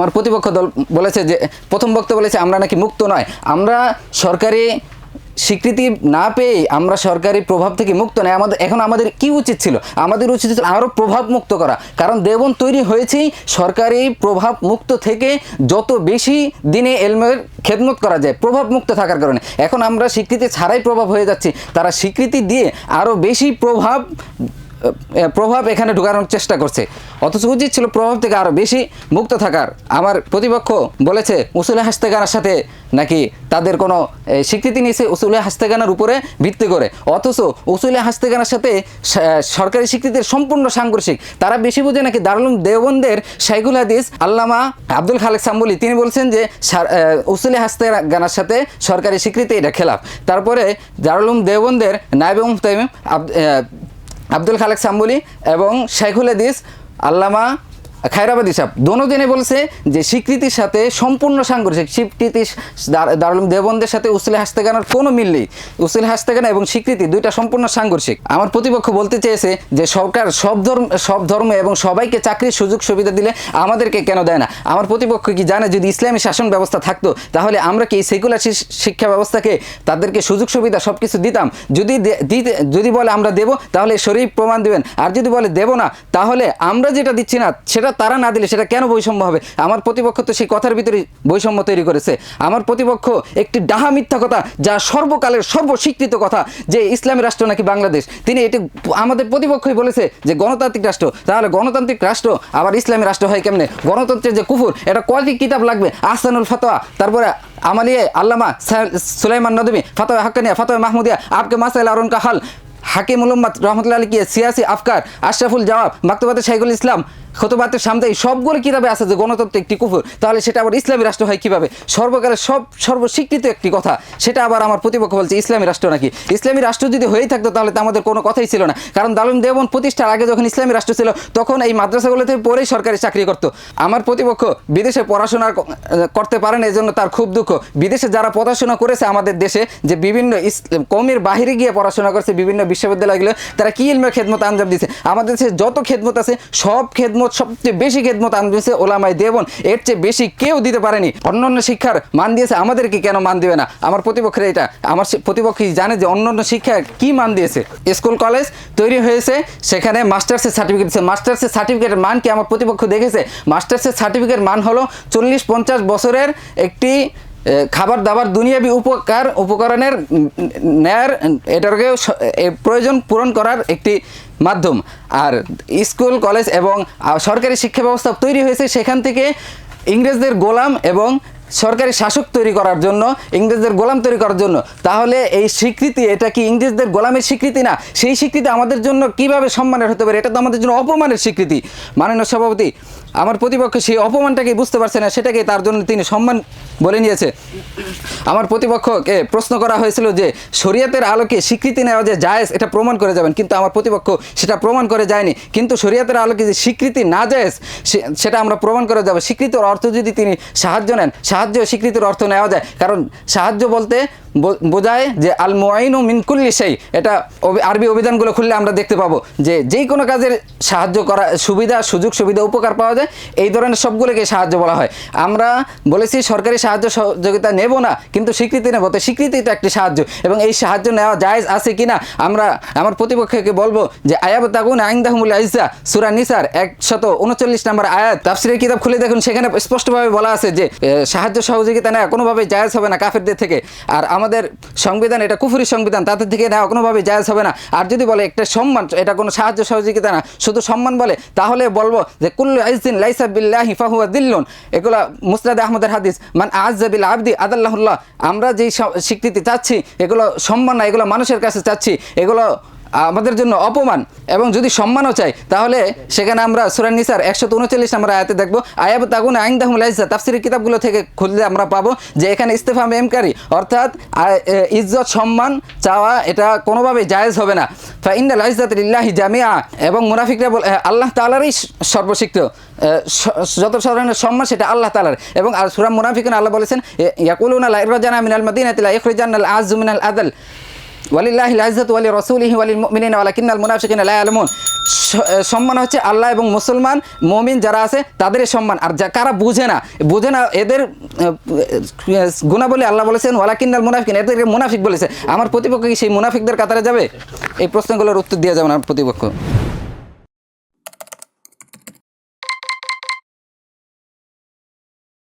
আমার প্রতিপক্ষ দল বলেছে যে, প্রথম বক্তা বলেছে, আমরা নাকি মুক্ত নয়। আমরা সরকারি স্বীকৃতি না পেয়ে আমরা সরকারি প্রভাব থেকে মুক্ত নয়। আমাদের, এখন আমাদের কি উচিত ছিল? আমাদের উচিত ছিল আরও প্রভাব মুক্ত করা। কারণ দেবন তৈরি হয়েছেই সরকারি প্রভাব মুক্ত থেকে যত বেশি দিনে এলমের খেদমত করা যায়, প্রভাব মুক্ত থাকার কারণে। এখন আমরা স্বীকৃতি ছাড়াই প্রভাব হয়ে যাচ্ছি। তারা স্বীকৃতি দিয়ে আরও বেশি প্রভাব প্রভাব এখানে ঢুকানোর চেষ্টা করছে। অথচ উচিত ছিল প্রভাব থেকে আরও বেশি মুক্ত থাকার। আমার প্রতিপক্ষ বলেছে, উসুলে হাস্তেগানার সাথে নাকি তাদের কোনো স্বীকৃতি নিয়েছে উসুলে হাস্তেগানার উপরে ভিত্তি করে। অথচ উসুলে হাস্তেগানার সাথে সরকারি স্বীকৃতির সম্পূর্ণ সাংঘর্ষিক। তারা বেশি বুঝে নাকি দারুল দেওবন্দের শাইখুল হাদিস আল্লামা আব্দুল খালেক সাম্বলি, তিনি বলছেন যে উসুলে হাস্তেগানার সাথে সরকারি স্বীকৃতি এটা খেলাফ। তারপরে দারুলুম দেওবন্দের নায়ব মুফতাইম আব্দুল খালেক সাম্বুলি এবং শেখুল হাদিস আল্লামা খায়রাবাদী সাহেব দোনোজনে বলছে যে স্বীকৃতির সাথে সম্পূর্ণ সাংঘর্ষিক স্বীকৃতি দারুল দেবন্দের সাথে উসুলে হাস্তেগানার কোনো মিল নেই। উসুলে হাস্তেগানা এবং স্বীকৃতি দুইটা সম্পূর্ণ সাংঘর্ষিক। আমার প্রতিপক্ষ বলতে চেয়েছে যে সরকার সব ধর্ম সব ধর্ম এবং সবাইকে চাকরির সুযোগ সুবিধা দিলে আমাদেরকে কেন দেয় না? আমার প্রতিপক্ষ কি জানে যদি ইসলামী শাসন ব্যবস্থা থাকতো, তাহলে আমরা কি সেকুলার শিক্ষা ব্যবস্থাকে তাদেরকে সুযোগ সুবিধা সব কিছু দিতাম? যদি দিতে, যদি বলে আমরা দেব, তাহলে শরীর প্রমাণ দেবেন। আর যদি বলে দেব না, তাহলে আমরা যেটা দিচ্ছি না, সেটা তারা না দিলে সেটা কেন বৈষম্য হবে? আমার প্রতিপক্ষ তো সেই কথার ভিতরে বৈষম্য তৈরি করেছে। আমার প্রতিপক্ষ একটি ডাহা মিথ্যা কথা, যা সর্বকালের সর্বস্বীকৃত কথা যে ইসলামী রাষ্ট্র নাকি বাংলাদেশ। তিনি এটি আমাদের প্রতিপক্ষই বলেছে যে গণতান্ত্রিক রাষ্ট্র। তাহলে গণতান্ত্রিক রাষ্ট্র, আবার ইসলামী রাষ্ট্র হয় কেমনে? গণতন্ত্রের যে কুফুর, এটা কয়টি কিতাব লাগবে? আহসানুল ফতোয়া, তারপরে আমালিয়ে, আল্লামা সুলাইমান নদমী, ফতোয়া হাক্কানিয়া, ফতোয়া মাহমুদিয়া আপকে মাসাইল আরুন হাল হাকিম উলম্মাদ রহমতুল্লাহ আলী কিয়ে সিয়াসি আফকার, আশরাফুল জওয়াব, মাকতবাতে শাইখুল ইসলাম খতবাতের সামনে এই সবগুলো কিতাবে আছে যে গণতন্ত্র একটি কুফুর। তাহলে সেটা আবার ইসলামী রাষ্ট্র হয় কীভাবে? সর্বকালের সব সর্বস্বীকৃত একটি কথা। সেটা আবার আমার প্রতিপক্ষ বলছে ইসলামী রাষ্ট্র নাকি? ইসলামী রাষ্ট্র যদি হয়েই থাকতো তাহলে তো আমাদের কোনো কথাই ছিল না। কারণ দারুণ দেবন প্রতিষ্ঠার আগে যখন ইসলামী রাষ্ট্র ছিল, তখন এই মাদ্রাসাগুলোতে পড়েই সরকারি চাকরি করতো। আমার প্রতিপক্ষ বিদেশে পড়াশোনা করতে পারে না এই জন্য তার খুব দুঃখ। বিদেশে যারা পড়াশোনা করেছে আমাদের দেশে, যে বিভিন্ন কৌমের বাহিরে গিয়ে পড়াশোনা করেছে বিভিন্ন বিশ্ববিদ্যালয়গুলো, তারা কি ইলমের খেদমত আঞ্জাম দিচ্ছে আমাদের দেশে যত খেদমত আছে, সব খেদমত সবচেয়ে বেশি খেদমত দিয়েছে ওলামাই দেবন এর চেয়ে বেশি কেউ দিতে পারেনি। অন্যান্য শিক্ষার মান দিয়েছে, আমাদেরকে কেন মান দিবে না? আমার প্রতিপক্ষের এটা, আমার প্রতিপক্ষ জানে যে অন্যান্য শিক্ষা কী মান দিয়েছে। স্কুল, কলেজ তৈরি হয়েছে, সেখানে মাস্টার্সের সার্টিফিকেট দিচ্ছে মাস্টার্সের সার্টিফিকেটের মান কি আমার প্রতিপক্ষ দেখেছে? মাস্টার্সের সার্টিফিকেট মান হলো চল্লিশ পঞ্চাশ বছরের একটি খাবার দাবার দুনিয়াবি উপকার, উপকরণের নেয়ার এটাকে প্রয়োজন পূরণ করার একটি মাধ্যম। আর স্কুল, কলেজ এবং সরকারি শিক্ষা ব্যবস্থা তৈরি হয়েছে সেখান থেকে ইংরেজদের গোলাম এবং সরকারি শাসক তৈরি করার জন্য, ইংরেজদের গোলাম তৈরি করার জন্য। তাহলে এই স্বীকৃতি, এটা কি ইংরেজদের গোলামের স্বীকৃতি না? সেই স্বীকৃতি আমাদের জন্য কীভাবে সম্মানের হতে পারে? এটা তো আমাদের জন্য অপমানের স্বীকৃতি। মাননীয় সভাপতি আমার প্রতিপক্ষ সেই অপমানটাকে বুঝতে পারছে না, সেটাকে তার জন্য তিনি সম্মান বলে নিয়েছে। আমার প্রতিপক্ষকে প্রশ্ন করা হয়েছিল যে, শরীয়তের আলোকে স্বীকৃতি নেওয়া যে জায়েজ, এটা প্রমাণ করে যাবেন। কিন্তু আমার প্রতিপক্ষ সেটা প্রমাণ করে যায়নি। কিন্তু শরীয়তের আলোকে যে স্বীকৃতি না জায়েজ সেটা আমরা প্রমাণ করে যাব। স্বীকৃতির অর্থ যদি তিনি সাহায্য নেন, সাহায্য স্বীকৃতির অর্থ নেওয়া যায়। কারণ সাহায্য বলতে বোঝায় যে আল মোয়াইন ও মিনকুল্লি সেই এটা আরবি অভিধানগুলো খুললে আমরা দেখতে পাবো যে যেই কোনো কাজের সাহায্য করা, সুবিধা, সুযোগ, সুবিধা, উপকার পাওয়া যায়, এই ধরনের সবগুলোকে সাহায্য বলা হয়। আমরা বলেছি সরকারি সাহায্য সহযোগিতা নেব না, কিন্তু স্বীকৃতি নেব। তো স্বীকৃতি তো একটি সাহায্য, এবং এই সাহায্য নেওয়া জায়েজ আছে কিনা আমরা আমার প্রতিপক্ষকে বলব যে আয়াব তাগুন আইন্দাহমুল আইজা, সুরা নিসার একশত উনচল্লিশ নম্বর আয়াত। তাফসিরের কিতাব খুলে দেখুন, সেখানে স্পষ্টভাবে বলা আছে যে সাহায্য সহযোগিতা নেওয়া কোনোভাবে জায়েজ হবে না কাফেরদের থেকে। আর আমাদের সংবিধান, এটা কুফুরি সংবিধান, তাদের থেকে নেওয়া কোনোভাবে জায়জ হবে না। আর যদি বলে একটা সম্মান, এটা কোনো সাহায্য সহযোগিতা না, শুধু সম্মান বলে, তাহলে বলব যে, কুল্লু আইসদিন লাইসাবিল্লাহ হিফাহুয়া ফাহুয়া দিল্লুন, এগুলো মুসরাদ আহমদের হাদিস, মান আজাবিল আবদি আদাল্লাহুল্লাহ, আমরা যেই স্বীকৃতি চাচ্ছি, এগুলো সম্মান না, এগুলো মানুষের কাছে চাচ্ছি, এগুলো আমাদের জন্য অপমান এবং যদি সম্মানও চাই, তাহলে সেখানে আমরা সুরান নিসার একশো উনচল্লিশ আমরা আয়াতে দেখব আয়াব তাগুন আইন দাহুল আইজা তাফসিরের কিতাবগুলো থেকে খুললে আমরা পাবো যে এখানে ইস্তেফা মেমকারি, অর্থাৎ ইজ্জত, সম্মান চাওয়া এটা কোনোভাবেই জায়েজ হবে না। ফাইন্দাল আইজাত ইল্লাহি জামিয়া এবং মুনাফিকরা বল আল্লাহ তালারই সর্বশিক্ত যত ধরনের সম্মান সেটা আল্লাহ তালার এবং আর সুরাম মুনাফিকুন আল্লাহ বলেছেন ইয়াকুলুনা লাইরাজানা মিনাল মাদিনাতি, লা ইখরিজান্নাল আযু মিনাল আদাল ওয়ালিল্লাহ ইজ্জত ওয়ালি রসুলিহি মিনিন ওয়ালা ওয়ালাকিন্নাল মুনাফিকিনা ইয়ালামুন। স- সম্মান হচ্ছে আল্লাহ এবং মুসলমান, মমিন যারা আছে তাদের সম্মান। আর যা কারা বুঝে না বুঝে না এদের গুণাবলী আল্লাহ বলেছেন, ওয়ালাকিন্নাল মুনাফিকিন, এদের মুনাফিক বলেছে। আমার প্রতিপক্ষ কি সেই মুনাফিকদের কাতারে যাবে? এই প্রশ্নগুলোর উত্তর দেওয়া যাবে আমার প্রতিপক্ষ।